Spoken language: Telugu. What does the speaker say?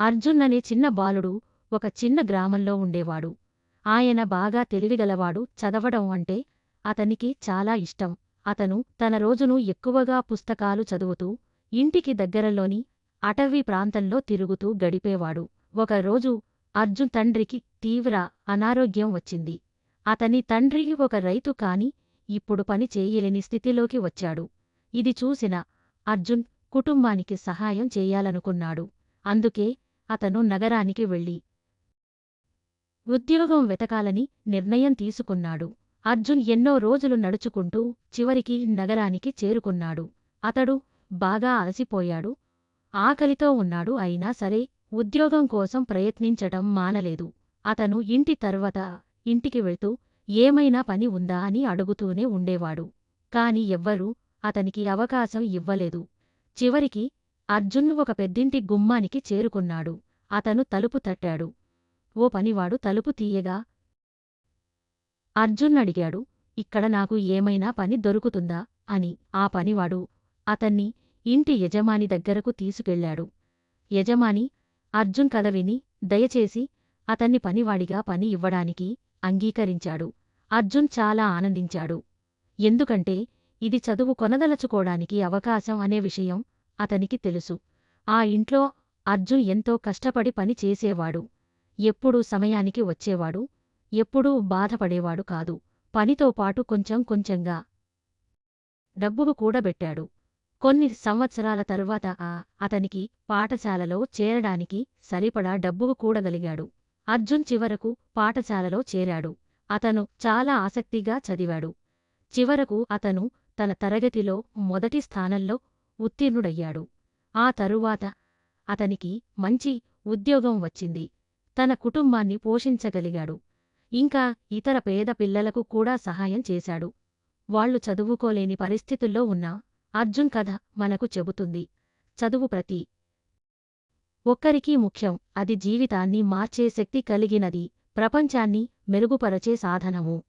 అర్జున్ అనే చిన్న బాలుడు ఒక చిన్న గ్రామంలో ఉండేవాడు. ఆయన బాగా తెలివిగలవాడు చదవడం అంటే అతనికి చాలా ఇష్టం. అతను తన రోజును ఎక్కువగా పుస్తకాలు చదువుతూ ఇంటికి దగ్గరలోని అటవీ ప్రాంతంలో తిరుగుతూ గడిపేవాడు. ఒకరోజు అర్జున్ తండ్రికి తీవ్ర అనారోగ్యం వచ్చింది. అతని తండ్రి ఒక రైతు కాని ఇప్పుడు పని చేయలేని స్థితిలోకి వచ్చాడు. ఇది చూసిన అర్జున్ కుటుంబానికి సహాయం చేయాలనుకున్నాడు. అందుకే అతను నగరానికి వెళ్ళి ఉద్యోగం వెతకాలని నిర్ణయం తీసుకున్నాడు. అర్జున్ ఎన్నో రోజులు నడుచుకుంటూ చివరికి నగరానికి చేరుకున్నాడు. అతడు బాగా అలసిపోయాడు. ఆకలితో ఉన్నాడు. అయినా సరే ఉద్యోగం కోసం ప్రయత్నించటం మానలేదు. అతను ఇంటి తర్వాత ఇంటికి వెళ్తూ ఏమైనా పని ఉందా అని అడుగుతూనే ఉండేవాడు. కాని ఎవ్వరూ అతనికి అవకాశం ఇవ్వలేదు. చివరికి అర్జున్ ఒక పెద్దింటి గుమ్మానికి చేరుకున్నాడు. అతను తలుపు తట్టాడు. ఓ పనివాడు తలుపు తీయగా అర్జున్ అడిగాడు. ఇక్కడ నాకు ఏమైనా పని దొరుకుతుందా అని. ఆ పనివాడు అతన్ని ఇంటి యజమాని దగ్గరకు తీసుకెళ్ళాడు. యజమాని అర్జున్ కథ విని దయచేసి అతన్ని పనివాడిగా పని ఇవ్వడానికి అంగీకరించాడు. అర్జున్ చాలా ఆనందించాడు. ఎందుకంటే ఇది చదువు కొనదలచుకోడానికి అవకాశం అనే విషయం అతనికి తెలుసు. ఆ ఇంట్లో అర్జున్ ఎంతో కష్టపడి పని చేసేవాడు. ఎప్పుడూ సమయానికి వచ్చేవాడు. ఎప్పుడూ బాధపడేవాడు కాదు. పనితో పాటు కొంచెం కొంచెంగా డబ్బుకు కూడబెట్టాడు కొన్ని సంవత్సరాల తరువాత ఆ అతనికి పాఠశాలలో చేరడానికి సరిపడా డబ్బుకు కూడగలిగాడు అర్జున్ చివరకు పాఠశాలలో చేరాడు. అతను చాలా ఆసక్తిగా చదివాడు. చివరకు అతను తన తరగతిలో మొదటి స్థానంలో ఉత్తీర్ణుడయ్యాడు. ఆ తరువాత అతనికి మంచి ఉద్యోగం వచ్చింది. తన కుటుంబాన్ని పోషించగలిగాడు. ఇంకా ఇతర పేద పిల్లలకు కూడా సహాయం చేశాడు. వాళ్ళు చదువుకోలేని పరిస్థితుల్లో ఉన్నా అర్జున్ కథ మనకు చెబుతుంది. చదువు ప్రతి ఒక్కరికీ ముఖ్యం. అది జీవితాన్ని మార్చే శక్తి కలిగినది. ప్రపంచాన్ని మెరుగుపరచే సాధనము.